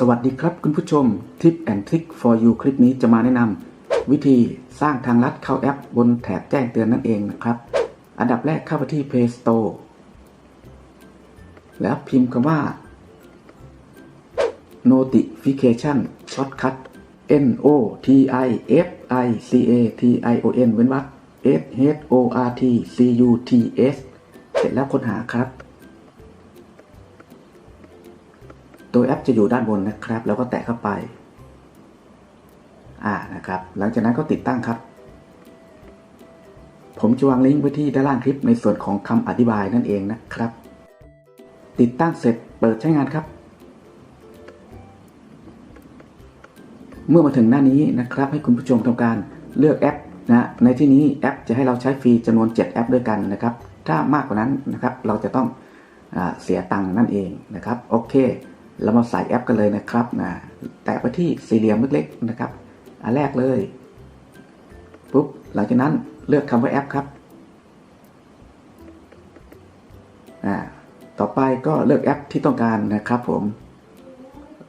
สวัสดีครับคุณผู้ชม Tip and Trick for you คลิปนี้จะมาแนะนำวิธีสร้างทางลัดเข้าแอปบนแถบแจ้งเตือนนั่นเองนะครับ อันดับแรกเข้าไปที่ Play Store แล้วพิมพ์คำว่า notification shortcut n o t i f i c a t i o n เว้นวรรค s h o r t c u t s เสร็จแล้วค้นหาครับ ตัวแอปจะอยู่ด้านบนนะครับ แล้วก็แตะเข้าไปอ่านะครับ หลังจากนั้นก็ติดตั้งครับ ผมจะวางลิงก์ไว้ที่ด้านล่างคลิปในส่วนของคำอธิบายนั่นเองนะครับ ติดตั้งเสร็จเปิดใช้งานครับ เมื่อมาถึงหน้านี้นะครับ ให้คุณผู้ชมทำการเลือกแอปนะในที่นี้แอปจะให้เราใช้ฟรีจำนวน 7 แอปด้วยกันนะครับ ถ้ามากกว่านั้นนะครับ เราจะต้องอเสียตังค์นั่นเองนะครับ โอเค เรามาใส่แอปกันเลยนะครับนะแตะไปที่สี่เหลี่ยมเล็กๆนะครับ อันแรกเลยปุ๊บหลังจากนั้นเลือกคำว่าแอปครับอ่าต่อไปก็เลือกแอปที่ต้องการนะครับผม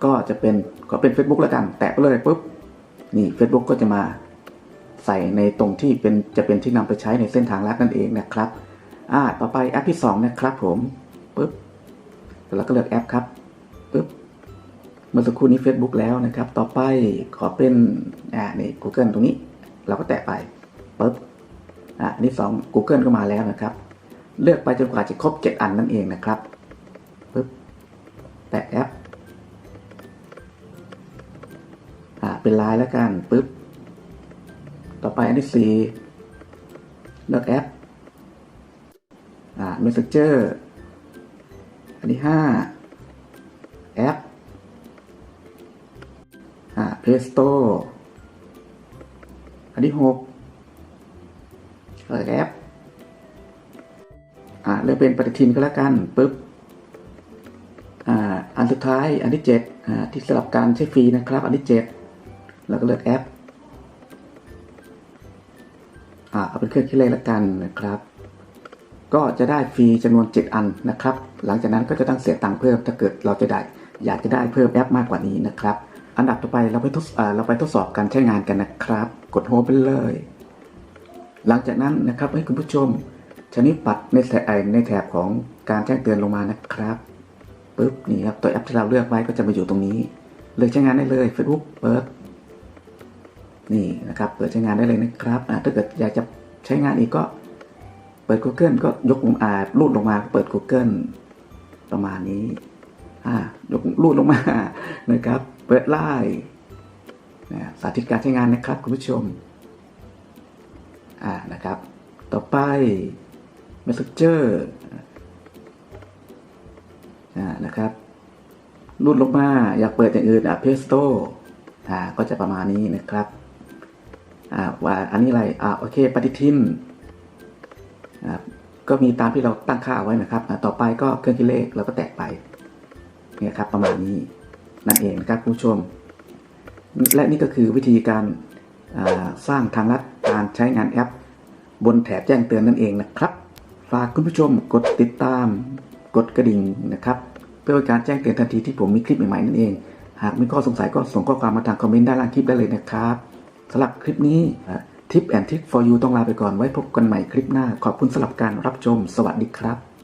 ก็จะเป็นก็เป็น Facebook แล้วกัน แตะไปเลยปุ๊บนี่ Facebook ก็จะมาใส่ในตรงที่เป็นจะเป็นที่นำไปใช้ในเส้นทางลัดนั่นเองนะครับอ่าต่อไปแอปที่ 2 นะครับผมปุ๊บแล้วก็เลือกแอปครับ ปึ๊บเมื่อสักครู่นี้ Facebook แล้วนะครับ ต่อไปขอเป็นอ่านี่ Google ตรงนี้ เราก็แตะไปปุ๊บอ่าอันนี้2 Google ก็มาแล้วนะครับ เลือกไปจนกว่าจะครบ 7 อันนั่นเองนะครับปุ๊บแตะแอปอ่าเป็นไลน์แล้วกันปุ๊บต่อไปอันที่ 4 เลือกแอปอ่า Messenger อันที่ 5 อ่า Presto อันที่หกเลือกแอปอ่าเลือกเป็นปฏิทินก็แล้วกันปุ๊บอ่าอันสุดท้ายอันที่เจ็ดอ่าที่สลับการใช้ฟรีนะครับ อันที่เจ็ดแล้วก็เลือกแอปอ่าเอาเป็นเครื่องคิดเลขแล้วกันนะครับ ก็จะได้ฟรีจำนวน 7 อันนะครับ หลังจากนั้นก็จะต้องเสียตังค์เพิ่มถ้าเกิดเราจะได้อยากจะได้เพิ่มแอปมากกว่านี้นะครับ อันดับต่อไปเราไปทดเราไปทดสอบการใช้งานกันนะครับ กดโฮมไปเลย หลังจากนั้นนะครับให้คุณผู้ชมชนิดปัดในแถบในแถบของการแจ้งเตือนลงมานะครับปุ๊บนี่ครับตัวแอปที่เราเลือกไว้ก็จะมาอยู่ตรงนี้ เลือกใช้งานได้เลย Facebook เปิดนี่นะครับเปิดใช้งานได้เลยนะครับถ้าเกิดอยากจะใช้งานอีกก็เปิด Google ก็ยกลงอาลูดลงมาเปิด Google ประมาณนี้อ่ายกลูดลงมานะครับ เปิดไลน์สาธิตการใช้งานนะครับคุณผู้ชมอ่านะครับ ต่อไป Messenger อ่านะครับลูดลงมาอยากเปิดอย่างอื่นอะ Play Store อ่าก็จะประมาณนี้นะครับอ่าว่าอันนี้อะไรอ่าโอเคปฏิทินอ่าก็มีตามที่เราตั้งค่าเอาไว้นะครับ ต่อไปก็เครื่องคิดเลขเราก็แตะไปเนี่ยครับประมาณนี้ นั่นเองครับผู้ชม และนี่ก็คือวิธีการาสร้างทางลัดการใช้งานแอป บนแถบแจ้งเตือนนั่นเองนะครับ ฝากคุณผู้ชมกดติดตาม กดกระดิ่งนะครับ เพื่อเป็นการแจ้งเตือนทันทีที่ผมมีคลิปใหม่ๆนั่นเอง หากมีข้อสงสัยก็ส่งข้อความมาทางคอมเมนต์ด้านล่างคลิปได้เลยนะครับสำหรับคลิปนี้ทิปแอนทิป for you ต้องลาไปก่อนไว้พบกันใหม่คลิปหน้า ขอบคุณสำหรับการรับชม สวัสดีครับ